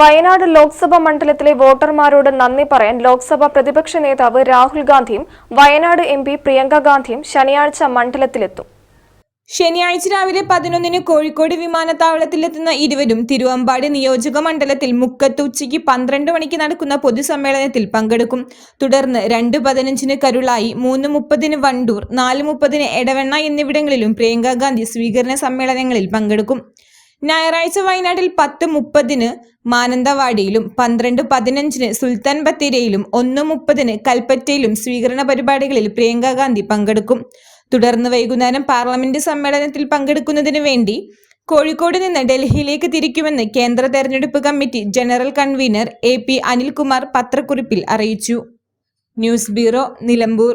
വയനാട് ലോക്സഭാ മണ്ഡലത്തിലെ വോട്ടർമാരോട് നന്ദി പറയാൻ ലോക്സഭാ പ്രതിപക്ഷ നേതാവ് രാഹുൽ ഗാന്ധിയും വയനാട് എം പി പ്രിയങ്ക ഗാന്ധിയും ശനിയാഴ്ച മണ്ഡലത്തിലെത്തും. ശനിയാഴ്ച രാവിലെ പതിനൊന്നിന് കോഴിക്കോട് വിമാനത്താവളത്തിലെത്തുന്ന ഇരുവരും തിരുവമ്പാടി നിയോജക മണ്ഡലത്തിൽ മുക്കത്ത് ഉച്ചയ്ക്ക് പന്ത്രണ്ട് മണിക്ക് നടക്കുന്ന പൊതുസമ്മേളനത്തിൽ പങ്കെടുക്കും. തുടർന്ന് രണ്ട് പതിനഞ്ചിന് കരുളായി മൂന്ന് മുപ്പതിന് വണ്ടൂർ നാല് മുപ്പതിന് എടവെണ്ണ എന്നിവിടങ്ങളിലും പ്രിയങ്ക ഗാന്ധി സ്വീകരണ സമ്മേളനങ്ങളിൽ പങ്കെടുക്കും. ഞായറാഴ്ച വയനാട്ടിൽ പത്ത് മുപ്പതിന് മാനന്തവാടിയിലും പന്ത്രണ്ട് പതിനഞ്ചിന് സുൽത്താൻ ബത്തേരിയിലും ഒന്ന് മുപ്പതിന് കൽപ്പറ്റയിലും സ്വീകരണ പരിപാടികളിൽ പ്രിയങ്ക ഗാന്ധി പങ്കെടുക്കും. തുടർന്ന് വൈകുന്നേരം പാർലമെന്റ് സമ്മേളനത്തിൽ പങ്കെടുക്കുന്നതിന് വേണ്ടി കോഴിക്കോട് നിന്ന് ഡൽഹിയിലേക്ക് തിരിക്കുമെന്ന് കേന്ദ്ര തെരഞ്ഞെടുപ്പ് committee general convener A P Anilkumar പത്രക്കുറിപ്പിൽ അറിയിച്ചു. News bureau Nilambur.